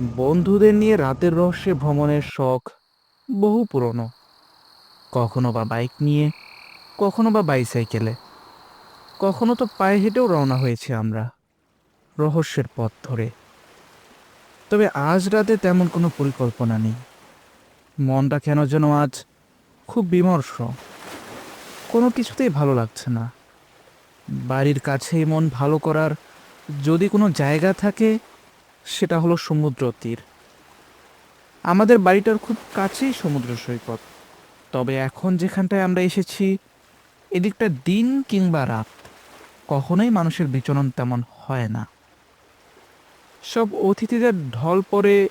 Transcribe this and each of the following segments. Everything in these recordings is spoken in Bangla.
বন্ধুদের নিয়ে রাতের রহস্যে ভ্রমণের শখ বহু পুরনো। কখনো বা বাইক নিয়ে, কখনো বা বাইসাইকেলে। কখনো তো পায়ে হেঁটেও রওনা হয়েছি আমরা, রহস্যের পথ ধরে। তবে আজ রাতে তেমন কোনো পরিকল্পনা নেই। মনটা কেন যেন আজ খুব বিমর্ষ। কোনো কিছুতেই ভালো লাগছে না। বাড়ির কাছেই মন ভালো করার যদি কোনো জায়গা থাকে সেটা হলো সমুদ্র তীর। আমাদের বাড়িটার খুব কাছেই সমুদ্র সৈকত। তবে এখন যেখানটায় আমরা এসেছি, এদিকটা দিন কিংবা রাত, কখনোই মানুষের বিচরণ তেমন হয় না। সব অতিথিদের ঢল পড়ে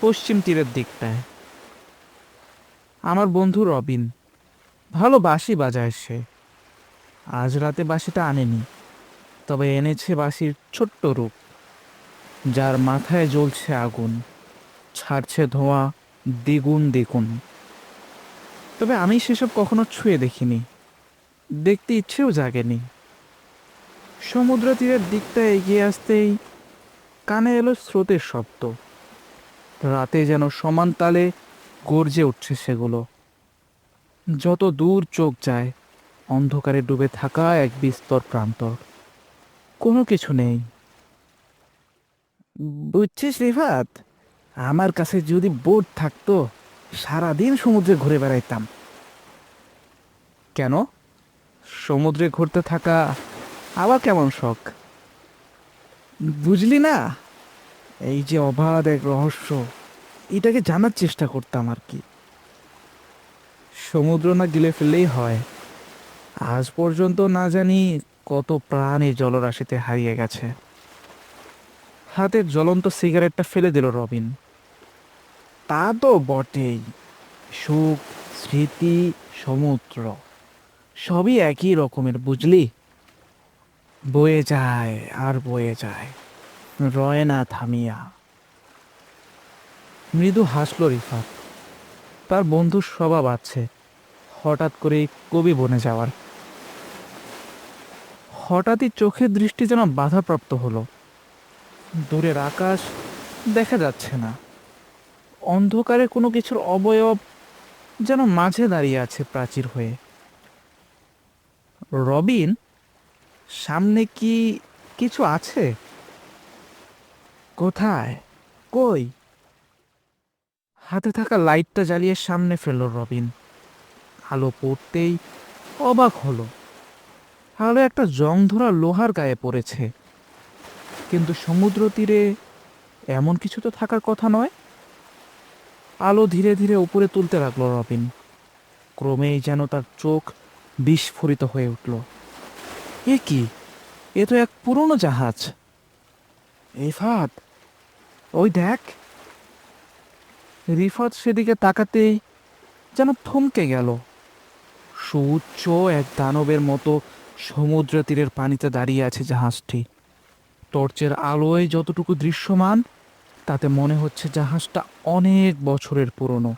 পশ্চিম তীরের দিকটায়। আমার বন্ধু রবিন, ভালো বাঁশি বাজায় সে। আজ রাতে বাঁশিটা আনেনি, তবে এনেছে বাঁশির ছোট্ট রূপ। যার মাথায় জ্বলছে আগুন, ছাড়ছে ধোঁয়া, দ্বিগুণ দ্বিগুণ। তবে আমি সেসব কখনো ছুঁয়ে দেখিনি। দেখতে ইচ্ছেও জাগেনি। সমুদ্র তীরের দিকটা এগিয়ে আসতেই কানে এলো স্রোতের শব্দ। রাতে যেন সমান তালে গর্জে উঠছে সেগুলো। যত দূর চোখ যায়, অন্ধকারে ডুবে থাকা এক বিস্তর প্রান্তর। কোনো কিছু নেই। বুঝছিস রিফাত? আমার কাছে যদি বোট থাকতো, সারাদিন সমুদ্রে ঘুরে বেড়াইতাম। কেন? সমুদ্রে ঘুরতে থাকা আবার কেমন শখ? বুঝলি না? এই যে অবাধ এক রহস্য, এটাকে জানার চেষ্টা করতাম আর কি। সমুদ্র না গিলে ফেললেই হয়। আজ পর্যন্ত না জানি কত প্রাণ জলরাশিতে হারিয়ে গেছে। হাতের জ্বলন্ত সিগারেটটা ফেলে দিল রবিন। তা তো বটেই। সুখ, স্মৃতি, সমুদ্র, সবই একই রকমের, বুঝলি? বয়ে যায় আর বয়ে যায়। রয় না থামিয়া। মৃদু হাসল রিফাত। তার বন্ধুর স্বভাব আছে। হঠাৎ করে কবি বনে যাওয়ার। হঠাৎই চোখের দৃষ্টি যেন বাধাপ্রাপ্ত হলো। দূরের আকাশ দেখা যাচ্ছে না। অন্ধকারে কোনো কিছুর অবয়ব যেন মাঝে দাঁড়িয়ে আছে প্রাচীর হয়ে। রবিন, সামনে কি কিছু আছে? কোথায়? কই? হাতে থাকা লাইটটা জ্বালিয়ে সামনে ফেলল রবিন। আলো পড়তেই অবাক হলো। আলো একটা জং ধরা লোহার গায়ে পড়েছে। কিন্তু সমুদ্র তীরে এমন কিছু তো থাকার কথা নয়। আলো ধীরে ধীরে উপরে তুলতে লাগল রবিন। ক্রমেই যেন তার চোখ বিস্ফোরিত হয়ে উঠল। এ কি? এ তো এক পুরনো জাহাজ। রিফাত ওই দেখ। রিফাত সেদিকে তাকাতেই যেন থমকে গেল। সুউচ্চ এক দানবের মতো সমুদ্র তীরের পানিতে দাঁড়িয়ে আছে জাহাজটি। টর্চের আলোয় যতটুকু দৃশ্যমান, তাতে মনে হচ্ছে জাহাজটা অনেক বছরের পুরনো।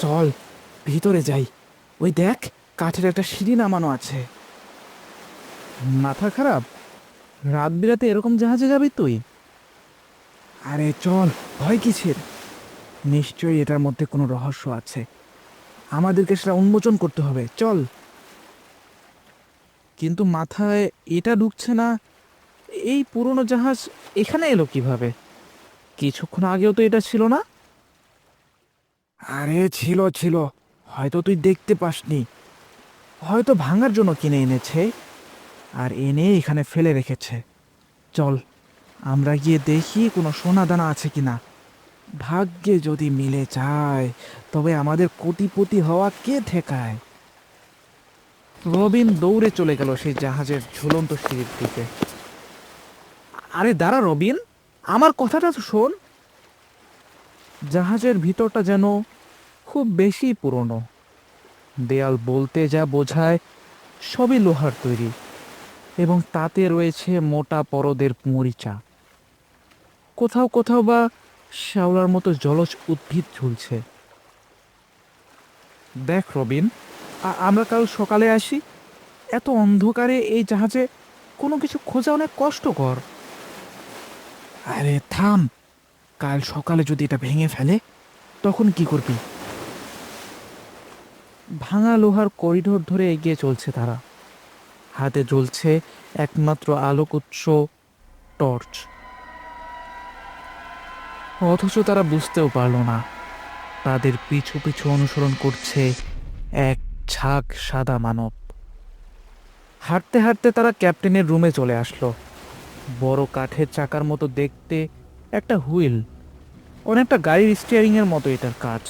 চল, ভিতরে যাই। ওই দেখ, কাঠের একটা সিঁড়ি নামানো আছে। মাথা খারাপ? রাত বিরাতে এরকম জাহাজে যাবি তুই? আরে চল, ভয় কিসের? নিশ্চয়ই এটার মধ্যে কোনো রহস্য আছে। আমাদেরকে সেটা উন্মোচন করতে হবে, চল। কিন্তু মাথায় এটা ঢুকছে না। এই পুরনো জাহাজ এখানে এলো কীভাবে? কিছুক্ষণ আগেও তো এটা ছিল না? আরে ছিল ছিল। হয়তো তুই দেখতে পাসনি। হয়তো ভাঙার জন্য কিনে এনেছে। আর এনে এখানে ফেলে রেখেছে। চল, আমরা গিয়ে দেখি কোনো সোনা দানা আছে কি না ভাগ্যে যদি মিলে যায়, তবে আমাদের কোটিপতি হওয়া কে ঠেকায়? রবিন দৌড়ে চলে গেল সেই জাহাজের ঝুলন্ত সিঁড়ির দিকে। আরে দাঁড়া রবিন, আমার কথাটা তো শোন। জাহাজের ভিতরটা যেন খুব বেশি পুরনো। দেয়াল বলতে যা বোঝায় সবই লোহার তৈরি এবং তাতে রয়েছে মোটা পরদের মরিচা কোথাও কোথাও বা শ্যাওলার মতো জলজ উদ্ভিদ ঝুলছে। দেখ রবিন আমরা কাল সকালে আসি। এত অন্ধকারে এই জাহাজে কোনো কিছু খোঁজা অনেক কষ্টকর। আরে, থাম। কাল সকালে যদি এটা ভেঙে ফেলে, তখন কি করবি? ভাঙা লোহার করিডোর ধরে এগিয়ে চলছে তারা। হাতে জ্বলছে একমাত্র আলোক উৎস টর্চ। অথচ তারা বুঝতেও পারল না। তাদের পিছু পিছু অনুসরণ করছে এক ঝাঁক সাদা মানব। হাঁটতে হাঁটতে তারা ক্যাপ্টেনের রুমে চলে আসলো। বড় কাঠের চাকার মতো দেখতে একটা হুইল। অনেকটা গাড়ির স্টিয়ারিং এর মতো এটার কাজ।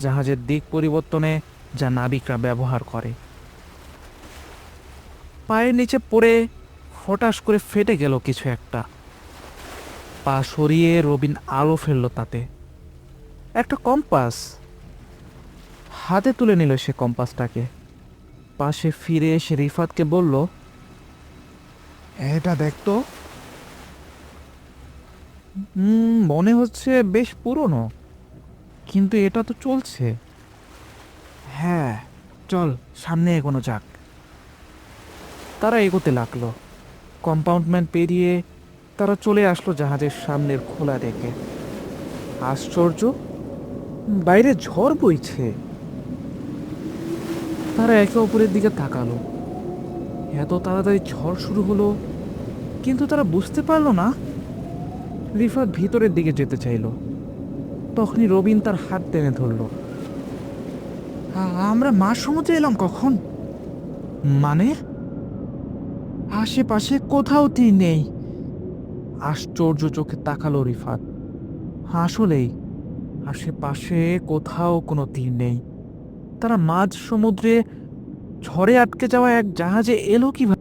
জাহাজের দিক পরিবর্তনে যা নাবিকরা ব্যবহার করে। পায়ের নিচে পড়ে ফটাস করে ফেটে গেল কিছু একটা। পা সরিয়ে রবিন আলো ফেলল তাতে। একটা কম্পাস। হাতে তুলে নিল সে কম্পাসটাকে। পাশে ফিরে এসে রিফাতকে বলল, এটা দেখতো মনে হচ্ছে বেশ পুরনো, কিন্তু এটা তো চলছে। হ্যাঁ চল, সামনে এগোনো যাক। তারা এগোতে লাগল। কম্পাউন্ডমেন্ট পেরিয়ে তারা চলে আসলো জাহাজের সামনের খোলা ডেকে। আশ্চর্য! বাইরে ঝড় বইছে। তারা একে অপরের দিকে তাকালো। এত তাড়াতাড়ি ঝড় শুরু হলো, কিন্তু তারা বুঝতে পারল না। রিফাত ভিতরের দিকে যেতে চাইলো। তখনই রবিন তার হাত টেনে ধরলো। আমরা মা সমুদ্রে এলাম কখন? মানে? আশেপাশে কোথাও তীর নেই। আশ্চর্য চোখে তাকালো রিফাত। আসলেই, আশেপাশে কোথাও কোনো তীর নেই। তারা মাঝ সমুদ্রে ঝড়ে আটকে যাওয়া এক জাহাজে এলো কীভাবে?